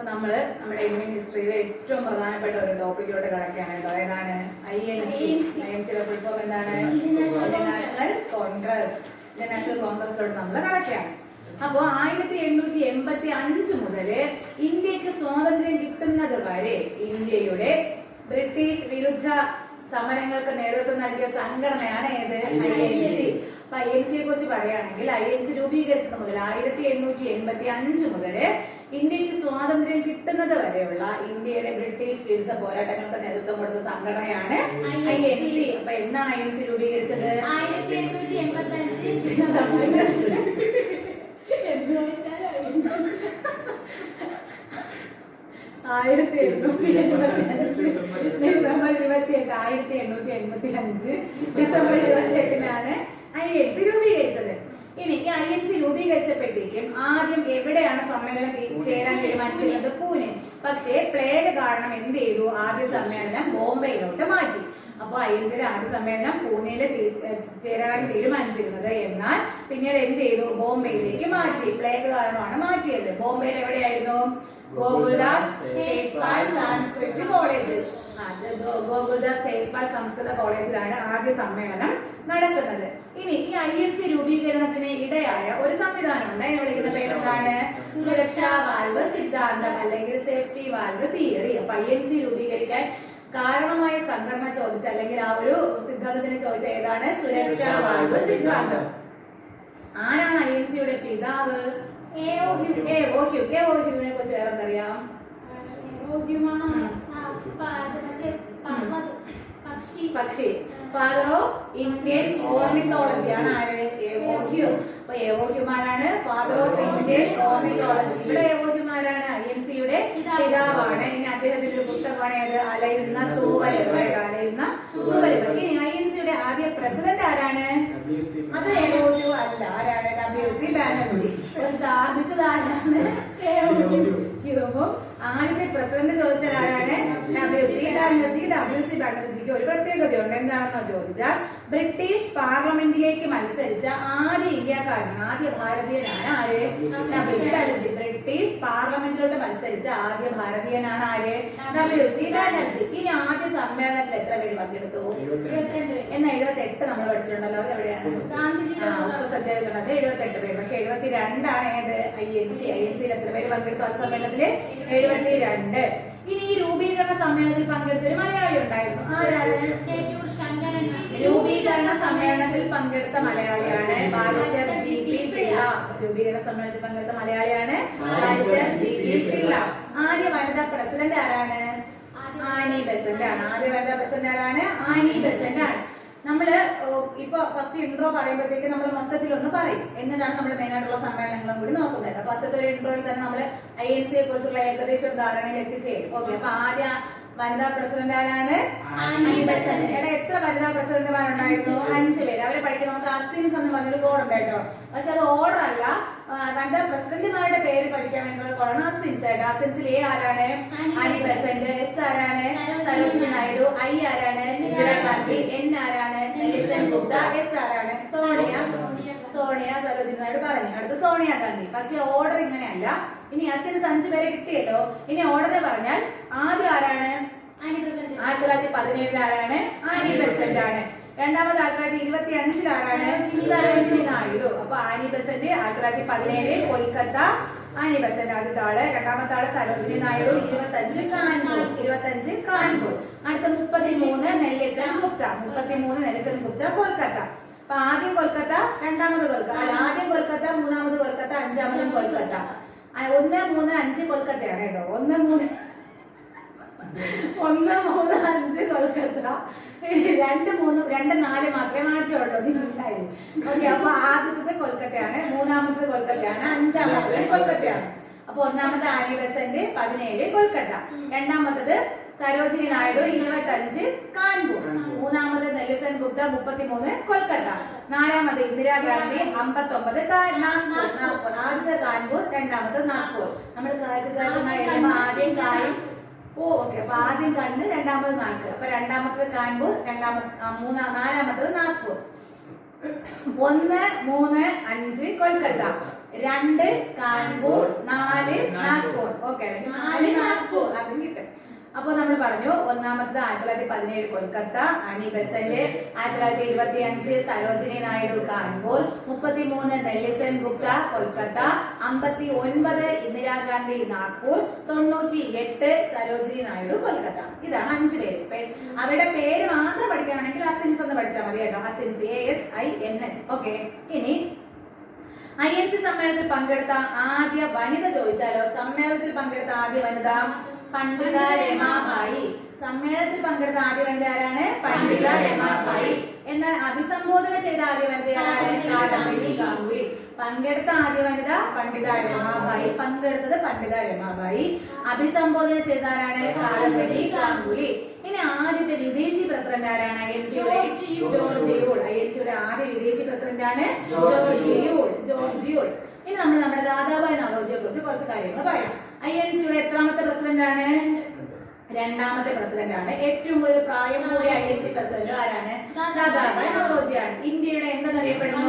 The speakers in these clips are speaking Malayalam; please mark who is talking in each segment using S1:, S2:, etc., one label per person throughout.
S1: അപ്പൊ നമ്മൾ നമ്മുടെ ഇന്ത്യൻ ഹിസ്റ്ററിയിലെ ഏറ്റവും പ്രധാനപ്പെട്ട ഒരു ടോപ്പിക്കിലോട്ട് കിടക്കുകയാണ് കേട്ടോ. ഏതാണ്? I N C I N സിയുടെ ഫുൾ ഫോം എന്താണ്? ഇന്റർനാഷണൽ കോൺഗ്രസ് ഇന്റർനാഷണൽ കോൺഗ്രസിലോട്ട് നമ്മൾ കിടക്കുകയാണ്. അപ്പോ ആയിരത്തി എണ്ണൂറ്റി എൺപത്തി അഞ്ച് മുതൽ ഇന്ത്യയ്ക്ക് സ്വാതന്ത്ര്യം കിട്ടുന്നത് വരെ ഇന്ത്യയുടെ ബ്രിട്ടീഷ് വിരുദ്ധ സമരങ്ങൾക്ക് നേതൃത്വം നൽകിയ സംഘടനയാണ് ഏത്? ഐ എൻ സി അപ്പൊ ഐ എൻ സിയെ കുറിച്ച് പറയുകയാണെങ്കിൽ ഐ എൻ സി രൂപീകരിച്ചത് മുതൽ ആയിരത്തി എണ്ണൂറ്റി എൺപത്തി അഞ്ച് മുതൽ ഇന്ത്യയ്ക്ക് സ്വാതന്ത്ര്യം കിട്ടുന്നത് വരെയുള്ള ഇന്ത്യയുടെ ബ്രിട്ടീഷ് വിരുദ്ധ പോരാട്ടങ്ങൾക്ക് നേതൃത്വം കൊടുത്ത സംഘടനയാണ് ഐ എൻ സി. അപ്പൊ എന്നാണ് ഐ എൻ സി രൂപീകരിച്ചത്?
S2: ആയിരത്തി എണ്ണൂറ്റി എൺപത്തി
S1: ആയിരത്തി എണ്ണൂറ്റി ഡിസംബർ ഇരുപത്തി എട്ട് ആയിരത്തി എണ്ണൂറ്റി എൺപത്തി അഞ്ച് ഡിസംബർ ഇരുപത്തി എട്ടിനാണ് ഐ എൻ സി രൂപീകരിച്ചത്. ഇനി ഈ ഐ എൻ സി രൂപീകരിച്ചപ്പോഴത്തേക്കും ആദ്യം എവിടെയാണ് സമ്മേളനം ചേരാൻ തീരുമാനിച്ചിരുന്നത്? പൂനെ. പക്ഷേ പ്ലേഗ് കാരണം എന്ത് ചെയ്തു? ആദ്യ സമ്മേളനം ബോംബെയിലോട്ട് മാറ്റി. അപ്പൊ ഐ എൻ സിയുടെ ആദ്യ സമ്മേളനം പൂനെയിൽ ചേരാൻ തീരുമാനിച്ചിരുന്നത്. എന്നാൽ പിന്നീട് എന്ത് ചെയ്തു? ബോംബെയിലേക്ക് മാറ്റി. പ്ലേഗ് കാരണമാണ് മാറ്റിയത്. ബോംബെയിൽ എവിടെയായിരുന്നു? ഗോകുൽദാസ് സംസ്കൃത് കോളേജ്. ഗോകുൽദാസ് തേജ്പാൽ സംസ്കൃത കോളേജിലാണ് ആദ്യ സമ്മേളനം നടക്കുന്നത്. ഇനി ഈ ഐ എൽ സി രൂപീകരണത്തിന് ഇടയായ ഒരു സംവിധാനമുണ്ട്. അതിനെ വിളിക്കുന്ന പേരെന്താണ് സുരക്ഷാ വാൽവ്. സിദ്ധാന്തം അല്ലെങ്കിൽ സേഫ്റ്റി വാൽവ് തിയറി. അപ്പൊ ഐ എൽ സി രൂപീകരിക്കാൻ കാരണമായ സംഘടന ചോദിച്ച അല്ലെങ്കിൽ ആ ഒരു സിദ്ധാന്തത്തിന് ചോദിച്ച ഏതാണ്? സുരക്ഷാ വാൽവ് സിദ്ധാന്തം. ആരാണ് ഐ എൽ സിയുടെ പിതാവ്?
S2: A O Hume.
S1: A O Hume A O ഹ്യൂവിനെ കുറിച്ച് വേറെ എന്തറിയാം
S2: പക്ഷി.
S1: ഫാദർ ഓഫ് ഇന്ത്യൻ ഓർണിത്തോളജി ആണ് ആര്? A O Hume. അപ്പൊ ഏവോഹ്യുമാരാണ്? ഫാദർ ഓഫ് ഇന്ത്യൻ ഓർണിത്തോളജി ഇവിടെ ഏവോഹ്യുമാരാണ്? ഐ എം സിയുടെ പിതാവാണ്. ഇനി അദ്ദേഹത്തിന്റെ ഒരു പുസ്തകമാണ് ഏത്? അലയുന്ന തൂവലുകൾ. അലയുന്ന തൂവലുകൾ. ഇനി ഐ എം സിയുടെ ആദ്യ പ്രസിഡന്റ് ആരാണ്? അത് ഏവോഹ്യു അല്ല. ആരാണ്? ഡബ്ല്യു സി ബാനർജി സ്ഥാപിച്ചത് ആരാണ്? ആദ്യത്തെ പ്രസിഡന്റ് ചോദിച്ച ആരാണ്? W C Banerjee. W C ബാനർജിക്ക് ഒരു പ്രത്യേകതയുണ്ട്. എന്താണെന്നോ ചോദിച്ചാൽ ബ്രിട്ടീഷ് പാർലമെന്റിലേക്ക് മത്സരിച്ച ആദ്യ ഇന്ത്യക്കാരൻ ആദ്യ ഭാരതീയനാണ് ആര്? W C Banerjee. ബ്രിട്ടീഷ് പാർലമെന്റിലോട്ട് മത്സരിച്ച ആദ്യ ഭാരതീയനാണ് ആര്? W C Banerjee. ഇനി ആദ്യ സമ്മേളനത്തിൽ എത്ര പേര് പങ്കെടുത്തു?
S2: ഇരുപത്തിരണ്ട്
S1: എന്നാ എഴുപത്തി എട്ട് നമ്മൾ പഠിച്ചിട്ടുണ്ടല്ലോ അത് എവിടെയാണ്? സത്യാഗ്രഹം എഴുപത്തെട്ട് പേര്. പക്ഷെ എഴുപത്തി രണ്ടാണ് ഏത് I N C I N സിയിൽ എത്ര പേര് പങ്കെടുത്തു ആ സമ്മേളനത്തിൽ? എഴുപത്തി രണ്ട് ഇനി ഈ രൂപീകരണ സമ്മേളനത്തിൽ പങ്കെടുത്ത ഒരു മലയാളി ഉണ്ടായിരുന്നു. ആരാണ്? രൂപീകരണ സമ്മേളനത്തിൽ പങ്കെടുത്ത മലയാളിയാണ് ബാരിസ്റ്റർ ജി പി പിള്ള. രൂപീകരണ സമ്മേളനത്തിൽ പങ്കെടുത്ത മലയാളിയാണ് ബാരിസ്റ്റർ ജി പി പിള്ള. ആദ്യ വനിതാ പ്രസിഡന്റ് ആരാണ്? ആനി ബെസന്റ് ആണ് ആദ്യ വനിതാ പ്രസിഡന്റ് ആരാണ്? ആനി ബെസന്റ് ആണ് നമ്മൾ ഇപ്പൊ ഫസ്റ്റ് ഇൻട്രോ പറയുമ്പോഴത്തേക്ക് നമ്മൾ മൊത്തത്തിൽ ഒന്ന് പറയും. എന്നിട്ടാണ് നമ്മൾ മെയിൻ ആയിട്ടുള്ള സമ്മേളനങ്ങളും കൂടി നോക്കുന്നത്. ഫസ്റ്റത്തെ ഒരു ഇൻട്രോയിൽ തന്നെ നമ്മൾ ഐ എൻ സിയെ കുറിച്ചുള്ള ഏകദേശം ഒരു ധാരണയിൽ എത്തിച്ചേരും. ഓക്കെ അപ്പൊ ആദ്യ വനിതാ പ്രസിഡന്റ് ആരാണ്? എടാ എത്ര വനിതാ പ്രസിഡന്റുമാരുണ്ടായിരുന്നു അഞ്ചു. പേര്. അവരെ പഠിക്കുന്ന നമുക്ക് അസിൻസ് എന്ന് പറഞ്ഞൊരു കോഡ് ഉണ്ട് കേട്ടോ. പക്ഷെ അത് ഓർഡർ അല്ല. വനിതാ പ്രസിഡന്റുമാരുടെ പേര് പഠിക്കാൻ വേണ്ടിയുള്ള കോഡാണ് അസിൻസ് കേട്ടോ. അസിൻസിൽ എ ആരാണ്? അനി ബെസന്റ് എസ് ആരാണ്? സരോജിനി നായിഡു. ഐ ആരാണ്? ഇന്ദിരാഗാന്ധി. എൻ ആരാണ്? ഗുപ്ത. എസ് ആരാണ്? സോണിയ. സോണിയ സരോജിനി നായിഡു പറഞ്ഞു. അടുത്ത സോണിയ ഗാന്ധി. പക്ഷെ ഓർഡർ ഇങ്ങനെയല്ല. ഇനി അസിൻസ് അഞ്ചു പേരെ കിട്ടിയല്ലോ. ഇനി ഓർഡർ പറഞ്ഞാൽ ആദ്യം ആരാണ്? ആയിരത്തി തൊള്ളായിരത്തി പതിനേഴിൽ ആരാണ്? ആനി ബെസന്റ് ആണ്. രണ്ടാമത് ആയിരത്തി തൊള്ളായിരത്തി ഇരുപത്തി അഞ്ചിൽ ആരാണ്? സരോജിനി. നായിഡു. അപ്പൊ ആനി ബെസന്റ് ആയിരത്തി തൊള്ളായിരത്തി പതിനേഴ് കൊൽക്കത്ത ആനി ബെസന്റ് ആദ്യത്തെ ആൾ. രണ്ടാമത്തെ ആൾ സരോജിനി നായിഡു. ഇരുപത്തഞ്ച് കാൺപൂർ. ഇരുപത്തഞ്ച് കാൺപൂർ. അടുത്ത മുപ്പത്തി മൂന്ന് നെല്ലിസൺ ഗുപ്ത. മുപ്പത്തി മൂന്ന് നെല്ലിസൺ ഗുപ്ത കൊൽക്കത്ത. അപ്പൊ ആദ്യം കൊൽക്കത്ത രണ്ടാമത് കൊൽക്കത്ത. അല്ല, ആദ്യം കൊൽക്കത്ത മൂന്നാമത് കൊൽക്കത്ത അഞ്ചാമതും കൊൽക്കത്ത. ഒന്ന് മൂന്ന് അഞ്ച് കൊൽക്കത്തയാണ് കേട്ടോ. ഒന്ന് മൂന്ന് ഒന്ന് മൂന്ന് അഞ്ച് കൊൽക്കത്ത. രണ്ട് മൂന്ന് രണ്ട് നാല് മാത്രമേ മാറ്റമുള്ളൂ. നിങ്ങളുണ്ടായത്. ഓക്കെ അപ്പൊ ആദ്യത്തെ കൊൽക്കത്തയാണ് മൂന്നാമത്തെ കൊൽക്കത്തയാണ് അഞ്ചാമത്തെ കൊൽക്കത്തയാണ്. അപ്പൊ ഒന്നാമത്തെ ആര്യ ബെസന്റ് പതിനേഴ് കൊൽക്കത്ത. രണ്ടാമത്തത് സരോജിനി നായിഡു ഇരുപത്തി അഞ്ച് കാൺപൂർ. മൂന്നാമത് നെല്ലിസൺ ഗുപ്ത മുപ്പത്തിമൂന്ന് കൊൽക്കത്ത. നാലാമത് ഇന്ദിരാഗാന്ധി അമ്പത്തി ഒമ്പത് നാഗ്പൂർ. ആദ്യത്തെ കാൺപൂർ രണ്ടാമത് നാഗ്പൂർ. നമ്മൾ ആദ്യം കായും ഓ ഓക്കെ. അപ്പൊ ആദ്യം കണ്ണ് രണ്ടാമത് നാക്ക് അപ്പൊ രണ്ടാമത്തത് കാൺപൂർ രണ്ടാമത് മൂന്നാ നാലാമത്തത് നാഗ്പൂർ. ഒന്ന് മൂന്ന് അഞ്ച് കൊൽക്കത്ത. രണ്ട് കാൺപൂർ നാല് നാഗ്പൂർ. ഓക്കെ. നാല് നാഗ്പൂർ. അതും കിട്ടും. അപ്പോൾ നമ്മൾ പറഞ്ഞു ഒന്നാമത്തത് ആയിരത്തി തൊള്ളായിരത്തി പതിനേഴ് കൊൽക്കത്ത അണി ബെസന്റ് ആയിരത്തി തൊള്ളായിരത്തി ഇരുപത്തി അഞ്ച് സരോജിനി നായിഡു കാൺപൂർ. മുപ്പത്തി മൂന്ന് നെല്ലിസൺ ഗുപ്ത കൊൽക്കത്ത. അമ്പത്തി ഒൻപത് ഇന്ദിരാഗാന്ധി നാഗ്പൂർ. തൊണ്ണൂറ്റി എട്ട് സരോജിനി നായിഡു കൊൽക്കത്ത. ഇതാണ് അഞ്ചു പേര്. അവരുടെ പേര് മാത്രം പഠിക്കുകയാണെങ്കിൽ അസിൻസ് എന്ന് പഠിച്ചാൽ മതി കേട്ടോ. അസിൻസ് A S I N S okay ഇനി ഐ എൻ സി സമ്മേളനത്തിൽ പങ്കെടുത്ത ആദ്യ വനിത ചോദിച്ചാലോ? സമ്മേളനത്തിൽ പങ്കെടുത്ത ആദ്യ വനിത പണ്ഡിത രമാബായി സമ്മേളനത്തിൽ പങ്കെടുത്ത ആദ്യ വനിത ആരാണ് പണ്ഡിത രമാബായി എന്നാൽ അഭിസംബോധന ചെയ്ത ആദ്യ വനിത ആരാണ് കാദംബരി ഗാംഗുലി. പങ്കെടുത്ത ആദ്യ വനിത പണ്ഡിത രമാബായി പങ്കെടുത്തത് പണ്ഡിത രമാബായി അഭിസംബോധന ചെയ്ത ആരാണ് കാദംബരി ഗാംഗുലി. ഇനി ആദ്യത്തെ വിദേശി പ്രസിഡന്റ് ആരാണ്? ഐ എൻ സിയുടെ ജോർജിയോൾ ഐ എൻ സിയുടെ ആദ്യ വിദേശി പ്രസിഡന്റ് ആണ് ജോർജിയോൾ യൂൾ ജോർജ് യൂൾ ഇനി നമ്മൾ നമ്മുടെ ദാദാബായ് നവറോജിയെ കുറിച്ച് കുറച്ച് കാര്യങ്ങൾ പറയാം. ഐ എൻ സിയുടെ എത്രാമത്തെ പ്രസിഡന്റ് ആണ്? രണ്ടാമത്തെ പ്രസിഡന്റ് ആണ്. ഏറ്റവും കൂടുതൽ പ്രായം കൂടിയ ഐ എൻ സി പ്രസിഡന്റ് ആരാണ്? ദാദാബായ് നവറോജിയാണ് ഇന്ത്യയുടെ എന്തെന്നറിയപ്പെടുന്നു?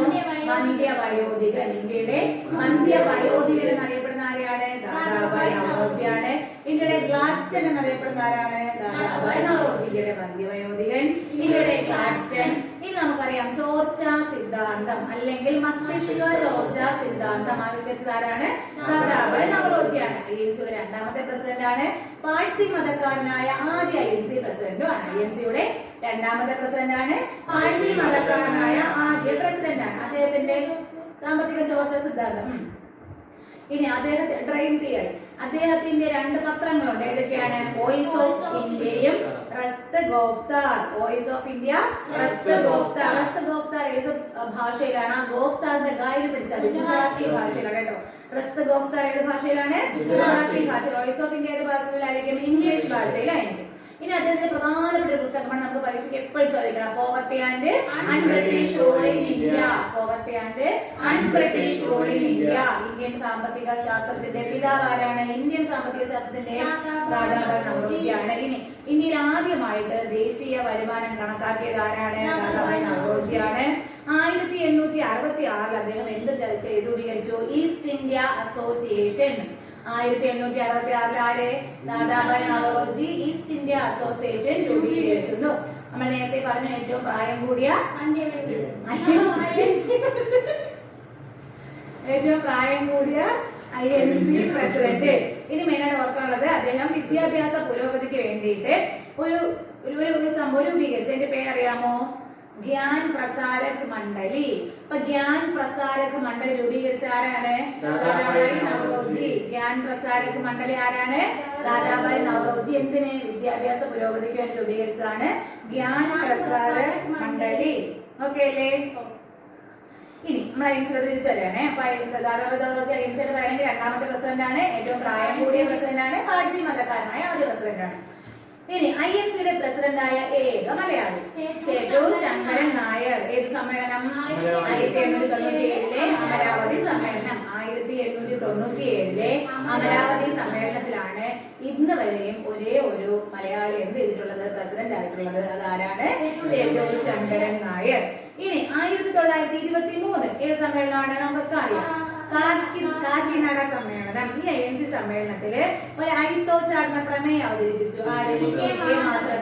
S1: മന്ത്യ വയോധികൻ. ഇന്ത്യയുടെ മന്ത്യ വയോധികൻ എന്നറിയപ്പെടുന്ന ആരെയാണ് ദാദാബായ് നവറോജിയാണ് ഇന്ത്യയുടെ ഗ്ലാഡ്സ്റ്റൺ എന്നറിയപ്പെടുന്ന ആരാണ്? ദാദാബായ് നവറോജി ഇന്ത്യയുടെ മന്ത്യ വയോധികൻ ഇന്ത്യയുടെ ഗ്ലാഡ്സ്റ്റൺ ഇനി നമുക്കറിയാം ചോർച്ച സിദ്ധാന്തം അല്ലെങ്കിൽ മസ്തിഷ്ക ചോർച്ച സിദ്ധാന്തം ആവിഷ്കരിച്ചതാരാണ്? പ്രതാപൻ ദാദാബായ് നവറോജിയാണ്. ഐ എൻ സിയുടെ രണ്ടാമത്തെ പ്രസിഡന്റ് ആണ് പാഴ്സി മതക്കാരനായ ആദ്യ ഐ എൻ സി പ്രസിഡന്റും ആണ് ഐ എൻ സിയുടെ രണ്ടാമത്തെ പ്രസിഡന്റ് ആണ് പാഴ്സി മതക്കാരനായ ആദ്യ പ്രസിഡന്റ് ആണ് അദ്ദേഹത്തിന്റെ സാമ്പത്തിക ചോർച്ച സിദ്ധാന്തം. ഇനി അദ്ദേഹത്തെ ഡ്രൈം തിയറി. അദ്ദേഹത്തിന്റെ രണ്ട് പത്രങ്ങളുണ്ട്. ഏതൊക്കെയാണ്? വോയിസ് ഓഫ് ഇന്ത്യയും Rast Goftar voice of India Rast Goftar Rast Goftar ഏത് ഭാഷയിലാണ്? ഗോഫ്താറിന്റെ ഗായന പിടിച്ചാൽ ഗുജറാത്തി ഭാഷയിലാണ് കേട്ടോ. റസ്ത ഗോഫ്താർ ഏത് ഭാഷയിലാണ്? ഗുജറാത്തി. ഭാഷ. വോയിസ് ഓഫ് ഇന്ത്യ ഏത് ഭാഷയിലായിരിക്കും? ഇംഗ്ലീഷ് ഭാഷയിലായിരിക്കും. ഇനി അദ്ദേഹത്തിന്റെ പ്രധാനപ്പെട്ട ഒരു പുസ്തകമാണ് നമുക്ക് പരീക്ഷയ്ക്ക് എപ്പോഴും ചോദിക്കണം. Poverty and unbritish ruling India poverty and unbritish ruling India Indian സാമ്പത്തിക ശാസ്ത്രത്തിന്റെ പിതാവാരാണ് ഇന്ത്യൻ സാമ്പത്തിക ശാസ്ത്രത്തിന്റെ ദാദാബായ് നവറോജിയാണ് ഇനി ഇന്ത്യയിൽ ആദ്യമായിട്ട് ദേശീയ വരുമാനം കണക്കാക്കിയത് ആരാണ്? ദാദാബായ് നവറോജിയാണ് ആയിരത്തി എണ്ണൂറ്റി അറുപത്തി ആറിൽ അദ്ദേഹം എന്ത് രൂപീകരിച്ചു? ഈസ്റ്റ് ഇന്ത്യ അസോസിയേഷൻ ആയിരത്തി എണ്ണൂറ്റി അറുപത്തി ആറിൽ ആര്? Dadabhai Naoroji east India association രൂപീകരിച്ചിരുന്നു. നമ്മൾ നേരത്തെ പറഞ്ഞു ഏറ്റവും പ്രായം കൂടിയ ഏറ്റവും പ്രായം കൂടിയ ഐ എൻ സി പ്രസിഡന്റ്. ഇനി മെയിനായിട്ട് ഓർക്കാനുള്ളത് അദ്ദേഹം വിദ്യാഭ്യാസ പുരോഗതിക്ക് വേണ്ടിയിട്ട് ഒരു ഒരു ഒരു ഒരു സംഭവം രൂപീകരിച്ചു. എന്റെ പേരറിയാമോ? ഗ്യാൻ പ്രസാരക് മണ്ഡലി അപ്പൊ ഗ്യാൻ പ്രസാരക് മണ്ഡലി രൂപീകരിച്ച ആരാണ്? ദാദാബായി നവറോജി. ഗ്യാൻ പ്രസാരക് മണ്ഡലി ആരാണ്? ദാദാബായി നവറോജി. എന്തിന് വിദ്യാഭ്യാസ പുരോഗതിക്ക് വേണ്ടി രൂപീകരിച്ചതാണ്? ഗ്യാൻ പ്രസാരക് മണ്ഡലി ഓക്കെ അല്ലേ? ഇനി നമ്മൾ അയൻസോട് തിരിച്ചു വരികയാണേ. അപ്പൊ ദാദാഭായി നവറോജി അയൻസോട് പറയുകയാണെങ്കിൽ രണ്ടാമത്തെ പ്രസിഡന്റ് ആണ് ഏറ്റവും പ്രായം കൂടിയ പ്രസിഡന്റ് ആണ് പാഴ്സി മതക്കാരനായ ആദ്യ പ്രസിഡന്റ് ആണ് ഇനി ഐ എൻ സിയുടെ പ്രസിഡന്റായ ഏക മലയാളി ചേറ്റൂർ ശങ്കരൻ നായർ. ഏത് സമ്മേളനം? ആയിരത്തി എണ്ണൂറ്റി തൊണ്ണൂറ്റി ഏഴിലെ അമരാവതി സമ്മേളനം. ആയിരത്തി എണ്ണൂറ്റി തൊണ്ണൂറ്റി ഏഴിലെ അമരാവതി സമ്മേളനത്തിലാണ് ഇന്ന് വരെയും ഒരേ ഒരു മലയാളി എന്ത് ചെയ്തിട്ടുള്ളത് പ്രസിഡന്റ് ആയിട്ടുള്ളത്. അതാരാണ് ചേറ്റൂർ ശങ്കരൻ നായർ. ഇനി ആയിരത്തി തൊള്ളായിരത്തി ഇരുപത്തി മൂന്ന് ഏത് സമ്മേളനമാണ്? നമുക്കൊക്കെ അറിയാം കാക്കിനട സമ്മേളനം. ഈ ഐ എൻ സി സമ്മേളനത്തിൽ ഒരു ഐത്തോച്ചാടന പ്രമേയം അവതരിപ്പിച്ചു.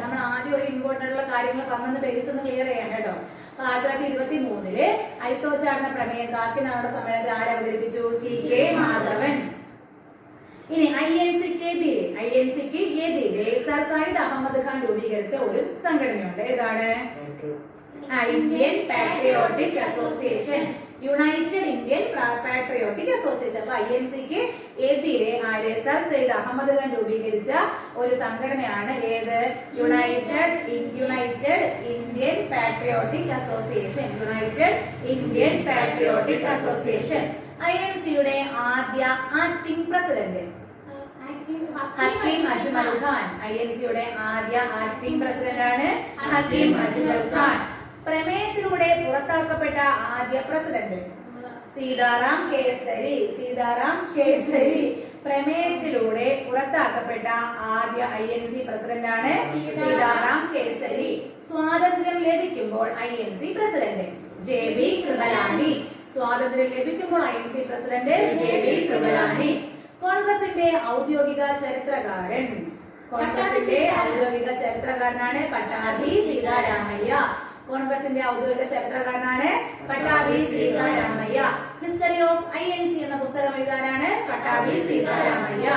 S1: നമ്മൾ ആദ്യം ഒരു ഇമ്പോർട്ടന്റ് ഉള്ള കാര്യങ്ങൾ പറഞ്ഞത് ബേസ് ഒന്ന് ക്ലിയർ ചെയ്യണം കേട്ടോ. അപ്പൊ ആയിരത്തി തൊള്ളായിരത്തി ഇരുപത്തി മൂന്നിൽ ഐത്തോച്ചാടന പ്രമേയം കാക്കിനാട സമ്മേളനത്തിൽ ആര് അവതരിപ്പിച്ചു? T K Madhavan. ഇനി ഐ എൻ സിക്ക് എതിരെ ഐ എൻ സിക്ക് എതിരെ സർ സയ്യിദ് അഹമ്മദ് ഖാൻ രൂപീകരിച്ച ഒരു സംഘടനയുണ്ട്. ഏതാണ്? ആ, Indian patriotic association united Indian patriotic association അപ്പൊ ഐ എൻ സിക്ക് എതിരെ ആര് സർ സെയ്ദ് അഹമ്മദ് ഖാൻ രൂപീകരിച്ച ഒരു സംഘടനയാണ് ഏത്? United united Indian patriotic association united Indian patriotic association I N സിയുടെ ആദ്യ acting president Hakim Ajmal Khan I N സിയുടെ ആദ്യ ആക്ടിംഗ് പ്രസിഡന്റ് ആണ് ഹക്കീം അജ്മൽ ഖാൻ പ്രമേയത്തിലൂടെ പുറത്താക്കപ്പെട്ട ആദ്യ പ്രസിഡന്റ്. സീതാറാം കേസരി സീതാറാം കേസരി പ്രമേയത്തിലൂടെ പുറത്താക്കപ്പെട്ട ആദ്യ ഐ എൻ സി പ്രസിഡന്റ് ആണ് സീതാറാം കേസരി. സ്വാതന്ത്ര്യം ലഭിക്കുമ്പോൾ I N C president J B Kripalani സ്വാതന്ത്ര്യം ലഭിക്കുമ്പോൾ I N C president J B Kripalani കോൺഗ്രസിന്റെ ഔദ്യോഗിക ചരിത്രകാരൻ. കോൺഗ്രസിന്റെ ഔദ്യോഗിക ചരിത്രകാരനാണ് പട്ടാഭി സീതാരാമയ്യ. കോൺഗ്രസിന്റെ ഔദ്യോഗിക ചരിത്രകാരനാണ് Pattabhi Sitaramayya history of I N C എന്ന പുസ്തകം എഴുതാനാണ് Pattabhi Sitaramayya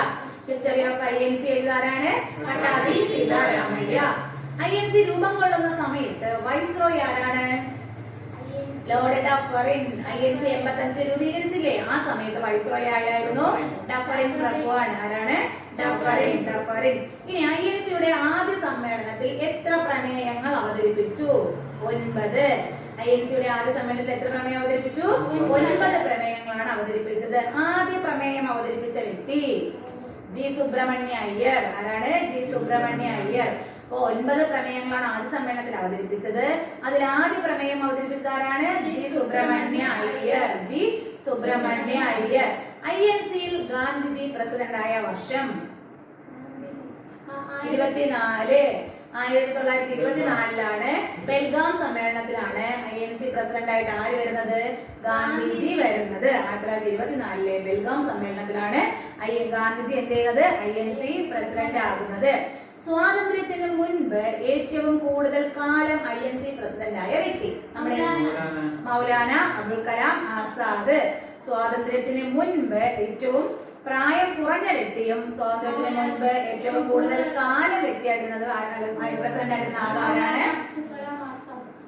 S1: history of I N C എഴുതാനാണ് Pattabhi Sitaramayya I N C രൂപം കൊള്ളുന്ന സമയത്ത് വൈസ് റോയ് ആരാണ്? Lord Dufferin I N C എൺപത്തഞ്ചിൽ രൂപീകരിച്ചില്ലേ? ആ സമയത്ത് വൈസ് റോയ് ആരായിരുന്നു? ഡഫറിൻ പ്രഭുവാണ് ആരാണ്? ഡഫറിൻ ഡഫറിൻ ഇനി ഐ എൻ സിയുടെ ആദ്യ സമ്മേളനത്തിൽ എത്ര പ്രമേയങ്ങൾ അവതരിപ്പിച്ചു? ഒൻപത്. ഐ എൻ സിയുടെ ആദ്യ സമ്മേളനത്തിൽ എത്ര പ്രമേയം അവതരിപ്പിച്ചു? ഒൻപത്. പ്രമേയങ്ങളാണ് അവതരിപ്പിച്ചത്. ആദ്യ പ്രമേയം അവതരിപ്പിച്ച വ്യക്തി ജി സുബ്രഹ്മണ്യ അയ്യർ. ആരാണ്? ജി സുബ്രഹ്മണ്യ അയ്യർ. അപ്പോ ഒൻപത് പ്രമേയങ്ങളാണ് ആദ്യ സമ്മേളനത്തിൽ അവതരിപ്പിച്ചത്. അതിൽ ആദ്യ പ്രമേയം അവതരിപ്പിച്ചത് ആരാണ്? G Subramania Iyer. G Subramania Iyer. I N സിയിൽ ഗാന്ധിജി. പ്രസിഡന്റായ ആയ വർഷം ഇരുപത്തിനാല്. ആയിരത്തി തൊള്ളായിരത്തി ഇരുപത്തിനാലിലാണ് ബെൽഗാം സമ്മേളനത്തിലാണ് ഐ എൻ സി പ്രസിഡന്റ് ആയിട്ട് ആര് വരുന്നത്? ഗാന്ധിജി വരുന്നത്. ആയിരത്തി തൊള്ളായിരത്തി ഇരുപത്തിനാലിലെ ബെൽഗാം സമ്മേളനത്തിലാണ് ഐ ഗാന്ധിജി എന്ത് ചെയ്യുന്നത്? ഐ എൻ സി പ്രസിഡന്റ് ആകുന്നത്. സ്വാതന്ത്ര്യത്തിന് മുൻപ് ഏറ്റവും കൂടുതൽ കാലം ഐ എൻ സി പ്രസിഡന്റ് ആയ വ്യക്തി നമ്മുടെ മൗലാന. അബുൽ കലാം ആസാദ്. സ്വാതന്ത്ര്യത്തിന് മുൻപ് ഏറ്റവും പ്രായം കുറഞ്ഞ വ്യക്തിയും സ്വാതന്ത്ര്യത്തിന് മുൻപ് ഏറ്റവും കൂടുതൽ കാലം വ്യക്തിയായിരുന്നത് ആരാണ്? പ്രസിഡന്റ് ആയിരുന്ന ആളാരാണ്?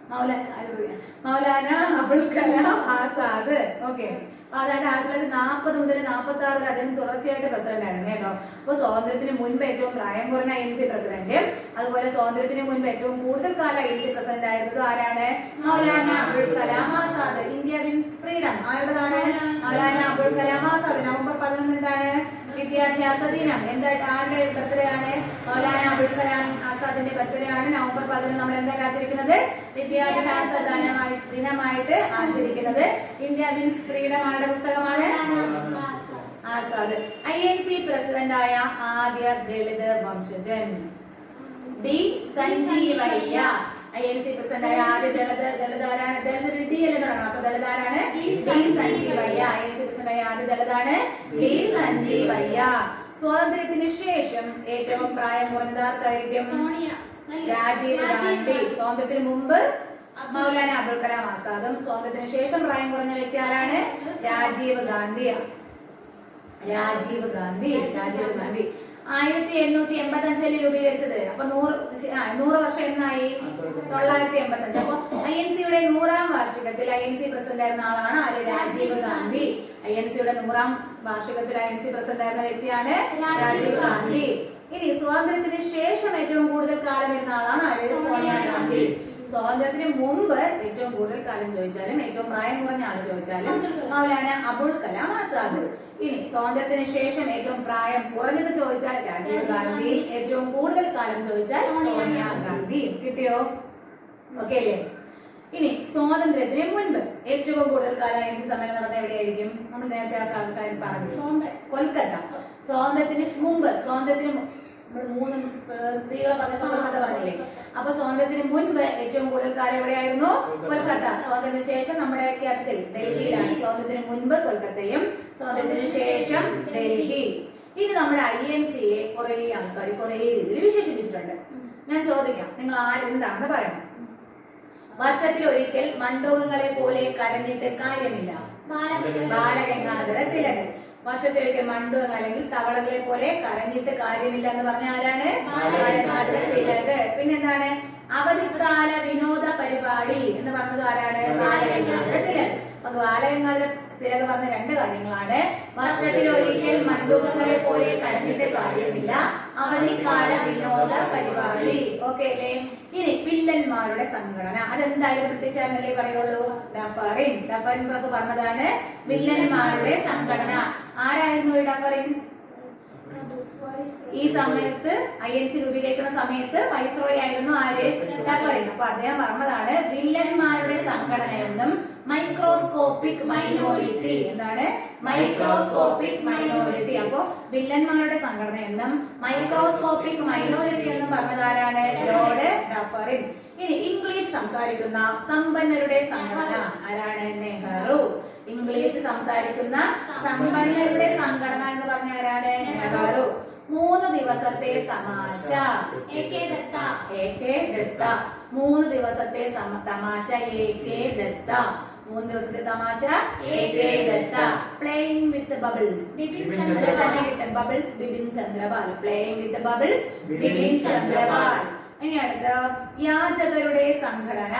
S1: മൗല- അല്ല, മൗലാന അബുൽ കലാം ആസാദ്. ഓക്കെ അതായത് ആയിരത്തി തൊള്ളായിരത്തി നാൽപ്പത് മുതൽ നാൽപ്പത്തി ആറ് വരെ അദ്ദേഹം തുടർച്ചയായിട്ട് പ്രസിഡന്റ് ആയിരുന്നു കേട്ടോ. അപ്പൊ സ്വാതന്ത്ര്യത്തിന് മുൻപ് ഏറ്റവും പ്രായം കുറഞ്ഞ ഐ എൻ സി പ്രസിഡന്റ് അതുപോലെ സ്വാതന്ത്ര്യത്തിന് മുൻപ് ഏറ്റവും കൂടുതൽ കാലം ഐ എൻ സി പ്രസിഡന്റ് ആയിരുന്നത് ആരാണ്? Maulana Abul Kalam Azad. India wins freedom. ആരുടേതാണ്? മൗലാന അബുൽ കലാം ആസാദ്. നവംബർ പതിനൊന്ന് എന്താണ്? വിദ്യാഭ്യാസ ദിനം. എന്തായിട്ട് ആരുടെ ബർത്ത്ഡേ ആണ് മൗലാന അബുൽ കലാം ആസാദിന്റെ ബർത്ത്ഡേ ആണ് നവംബർ പതിനൊന്ന് നമ്മൾ എന്താ ആചരിക്കുന്നത്? വിദ്യാഭ്യാസ ദിനമായി ദിനമായിട്ട് ആചരിക്കുന്നത്. ഇന്ത്യ മീൻസ് ഫ്രീഡം ആരുടെ പുസ്തകമാണ്. Azad. I N C president ആയ ആദ്യ Dalit വംശജൻ. D Sanjivayya. I N C president ആയ ആദ്യ ദളിത് ദളിതാരാണ്. ദളിത് ഡി അല്ലേ തുടങ്ങണം. അപ്പൊ ദളിതാരാണ്? Sanjivayya I N C president ആയ ആദ്യ ദളിതാണ് ഡി സഞ്ജീവയ്യ സ്വാതന്ത്ര്യത്തിന് ശേഷം ഏറ്റവും പ്രായം കുറഞ്ഞത് ആർക്കായിരിക്കും?
S2: സോണിയ.
S1: രാജീവ് ഗാന്ധി. സ്വാതന്ത്ര്യത്തിന് മുമ്പ് മൗലാന അബുൽ കലാം ആസാദും. സ്വാതന്ത്ര്യത്തിന് ശേഷം പ്രായം കുറഞ്ഞ വ്യക്തി ആരാണ്? രാജീവ് ഗാന്ധിയാണ്. രാജീവ് ഗാന്ധി. രാജീവ് ഗാന്ധി. ആയിരത്തി എണ്ണൂറ്റി എൺപത്തി അഞ്ചിൽ രൂപീകരിച്ചത്. അപ്പൊ നൂറ് നൂറ് വർഷം എന്നായി തൊള്ളായിരത്തി എൺപത്തി അഞ്ച് അപ്പൊ ഐ എൻ സിയുടെ നൂറാം വാർഷികത്തിൽ ഐ എൻ സി പ്രസിഡന്റ് ആയിരുന്ന ആളാണ് ആര്? രാജീവ് ഗാന്ധി. ഐ എൻ സിയുടെ നൂറാം വാർഷികത്തിൽ ഐ എൻ സി പ്രസിഡന്റ് ആയിരുന്ന വ്യക്തിയാണ് രാജീവ് ഗാന്ധി. ഇനി സ്വാതന്ത്ര്യത്തിന് ശേഷം ഏറ്റവും കൂടുതൽ കാലം വരുന്ന ആളാണ് ആര്? സോണിയാഗാന്ധി സ്വാതന്ത്ര്യത്തിന് മുമ്പ് ഏറ്റവും കൂടുതൽ കാലം ചോദിച്ചാലും ഏറ്റവും പ്രായം കുറഞ്ഞ ആൾ ചോദിച്ചാലും മൗലാന അബുൽ കലാം ആസാദ്. ഇനി സ്വാതന്ത്ര്യത്തിന് ശേഷം ഏറ്റവും പ്രായം കുറഞ്ഞത് ചോദിച്ചാൽ രാജീവ് ഗാന്ധി ഏറ്റവും കൂടുതൽ കാലം ചോദിച്ചാൽ സോണിയ ഗാന്ധി കിട്ടിയോ? ഓക്കെ അല്ലേ? ഇനി സ്വാതന്ത്ര്യത്തിന് മുൻപ് ഏറ്റവും കൂടുതൽ കാലം ഐ സമയം സമ്മേളനം നടന്ന എവിടെയായിരിക്കും? നമ്മൾ നേരത്തെ ആ കാര്യം പറഞ്ഞു. കൊൽക്കത്ത. സ്വാതന്ത്ര്യത്തിന് മുമ്പ് സ്വാതന്ത്ര്യത്തിന് നമ്മൾ മൂന്ന് സ്ത്രീകളെ പറഞ്ഞപ്പോ കൊൽക്കത്ത പറഞ്ഞില്ലേ? അപ്പൊ സ്വാതന്ത്ര്യത്തിന് മുൻപ് ഏറ്റവും കൂടുതൽ കാലം എവിടെയായിരുന്നു? കൊൽക്കത്ത. സ്വാതന്ത്ര്യത്തിന് ശേഷം നമ്മുടെ ക്യാപിറ്റൽ ഡൽഹിയിലാണ്. സ്വാതന്ത്ര്യത്തിന് മുൻപ് കൊൽക്കത്തയും സ്വാതന്ത്ര്യത്തിന് ശേഷം ഡൽഹി. ഇനി നമ്മുടെ ഐ എൻ സിയെ കുറെ ആൾക്കാർ കുറെ രീതിയിൽ വിശേഷിപ്പിച്ചിട്ടുണ്ട്. ഞാൻ ചോദിക്കാം നിങ്ങൾ ആരെന്താണെന്ന് പറയണം. വർഷത്തിൽ ഒരിക്കൽ മണ്ഡോകങ്ങളെ പോലെ കരഞ്ഞിട്ട് കാര്യമില്ല. ബാലഗംഗാധര തിലകൻ. വർഷത്തിലൊരിക്കൽ മണ്ടു അല്ലെങ്കിൽ തവളകളെ പോലെ കരഞ്ഞിട്ട് കാര്യമില്ല എന്ന് പറഞ്ഞ ആരാണ്? തിലക് പിന്നെന്താണ്? അവധിക്കാല വിനോദ പരിപാടി എന്ന് പറഞ്ഞത് ആരാണ്? ബാലഗംഗാധര തിലക് അപ്പൊ ബാലഗംഗാധര തിലക് പറഞ്ഞ രണ്ട് കാര്യങ്ങളാണ്. വർഷത്തിൽ ഒരിക്കൽ മണ്ഡൂകങ്ങളെ പോലെ കരഞ്ഞിട്ട് കാര്യമില്ല. അവധിക്കാല വിനോദ പരിപാടി. ഓക്കെ അല്ലേ? ഇനി വില്ലന്മാരുടെ സംഘടന. അതെന്തായാലും ബ്രിട്ടീഷുകാരനല്ലേ പറയുള്ളൂ. ഡഫറിൻ ഡഫറിൻ പറഞ്ഞതാണ് വില്ലന്മാരുടെ സംഘടന. ആരായിരുന്നു ഡഫറിൻ ഈ സമയത്ത് ഐ എൻ സി രൂപീകരിക്കുന്ന സമയത്ത് വൈസ്രോയി ആയിരുന്നു ആര്? ഡഫറിൻ അപ്പൊ അദ്ദേഹം പറഞ്ഞതാണ് വില്ലന്മാരുടെ സംഘടന എന്നും മൈക്രോസ്കോപ്പിക് മൈനോറിറ്റി എന്താണ്? മൈക്രോസ്കോപ്പിക് മൈനോറിറ്റി അപ്പോ വില്ലന്മാരുടെ സംഘടന എന്നും മൈക്രോസ്കോപ്പിക് മൈനോറിറ്റി എന്നും പറഞ്ഞതാരാണ് ലോർഡ് ഡഫറിൻ. ഇനി ഇംഗ്ലീഷ് സംസാരിക്കുന്ന സമ്പന്നരുടെ സംഘടന ആരാണ്? നെഹ്റു. ഇംഗ്ലീഷ് സംസാരിക്കുന്ന സമ്പന്നരുടെ സംഘടന എന്ന് പറഞ്ഞ ആരാണ്? നെഹ്റു. മൂന്ന് ദിവസത്തെ തമാശ.
S2: A K Dutta
S1: A K Dutta മൂന്ന് ദിവസത്തെ തമാശ. എ കെ ദത്ത മൂന്ന് ദിവസത്തെ തമാശ. A K Dutta playing with bubbles
S2: Bipin
S3: Bipin
S2: Chandra
S1: തന്നെ കിട്ടും. Bubbles Bipin Chandrapal. Playing with bubbles Bipin Chandrapal. ഇനി അടുത്ത യാചകരുടെ സംഘടന.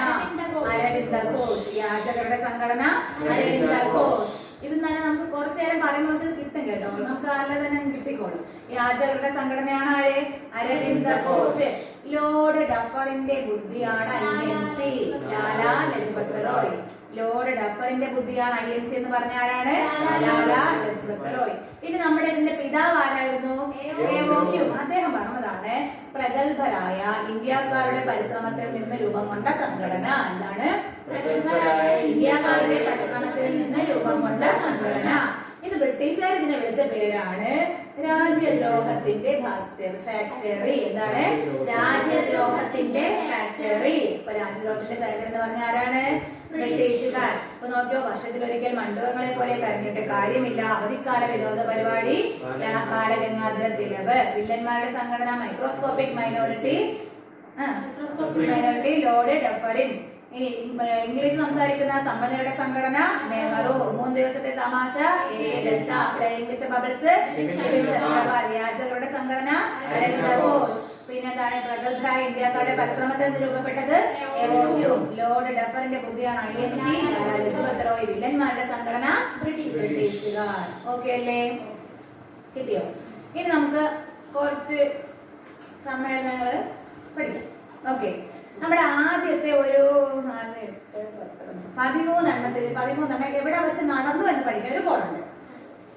S2: അരവിന്ദ ഘോഷ്.
S1: യാചകരുടെ സംഘടന. അരവിന്ദ ഘോഷ്. ഇത് തന്നെ നമുക്ക് കുറച്ചു നേരം പറയുമ്പോൾ നമുക്ക് കിട്ടും കേട്ടോ. നമുക്ക് അല്ല തന്നെ കിട്ടിക്കോളും. ഈ യാചകരുടെ സംഘടനയാണ് ആരെ? അരവിന്ദ ഘോഷ് ലോർഡ് ഡഫറിന്റെ ബുദ്ധിയാണ് I N C Lala Lajpat Roy. Lord ഡഫറിന്റെ ബുദ്ധിയാണ് ഐ എൻ സി എന്ന് പറഞ്ഞ ആരാണ്? ലാലാ ലജ്പത് റോയ്. ഇനി നമ്മുടെ ഇതിന്റെ പിതാവ് ആരായിരുന്നു? അദ്ദേഹം പറഞ്ഞതാണ് പ്രഗത്ഭരായ ഇന്ത്യക്കാരുടെ പരിശ്രമത്തിൽ നിന്ന് രൂപം കൊണ്ട സംഘടന. എന്താണ്?
S2: പ്രഗത്ഭരായ
S1: ഇന്ത്യക്കാരുടെ പരിശ്രമത്തിൽ നിന്ന് രൂപം കൊണ്ട സംഘടന. ഇത് ബ്രിട്ടീഷുകാർ ഇതിനെ വിളിച്ച പേരാണ്. രാജ്യദ്രോഹത്തിന്റെ ഫാക്ടറി ഫാക്ടറി എന്താണ്? രാജ്യദ്രോഹത്തിന്റെ ഫാക്ടറി ഇപ്പൊ രാജ്യദ്രോഹത്തിന്റെ ഫാക്ടറി എന്ന് പറഞ്ഞ ആരാണ്? ബ്രിട്ടീഷുകാർ. ഇപ്പൊ നോക്കിയോ വർഷത്തിൽ ഒരിക്കൽ മണ്ഡപങ്ങളെ പോലെ കരഞ്ഞിട്ട് കാര്യമില്ല. അവധിക്കാല വിനോദ പരിപാടി ബാലഗംഗാധര തിലക്. വില്ലന്മാരുടെ സംഘടന microscopic minority microscopic minority lord Dufferin ഇനി ഇംഗ്ലീഷ് സംസാരിക്കുന്ന സമ്പന്നരുടെ സംഘടന നെഹ്റു മൂന്ന് ദിവസത്തെ തമാശ ബബിൾസ് യാചകരുടെ സംഘടന ഘോഷ് പിന്നെന്താണ് പ്രഗത്ഭരായ ഇന്ത്യക്കാരുടെ പരിശ്രമത്തിൽ നിന്ന് രൂപപ്പെട്ടത്? എവോ ലോർഡ് ഡഫറിന്റെ ബുദ്ധിയാണ് I N C Elizabeth Roy വില്ലന്മാരുടെ സംഘടന
S2: ബ്രിട്ടീഷ്
S1: ബ്രിട്ടീഷുകാർ. ഓക്കെ അല്ലേ? കിട്ടിയോ? ഇനി നമുക്ക് കുറച്ച് സമ്മേളനങ്ങൾ പഠിക്കാം. ഓക്കെ. നമ്മുടെ ആദ്യത്തെ ഒരു നാല് എട്ട് പത്ത് പതിമൂന്നെണ്ണത്തിൽ പതിമൂന്നെണ്ണം എവിടെ വെച്ച് നടന്നു എന്ന് പഠിക്കാൻ ഒരു കോഡുണ്ട്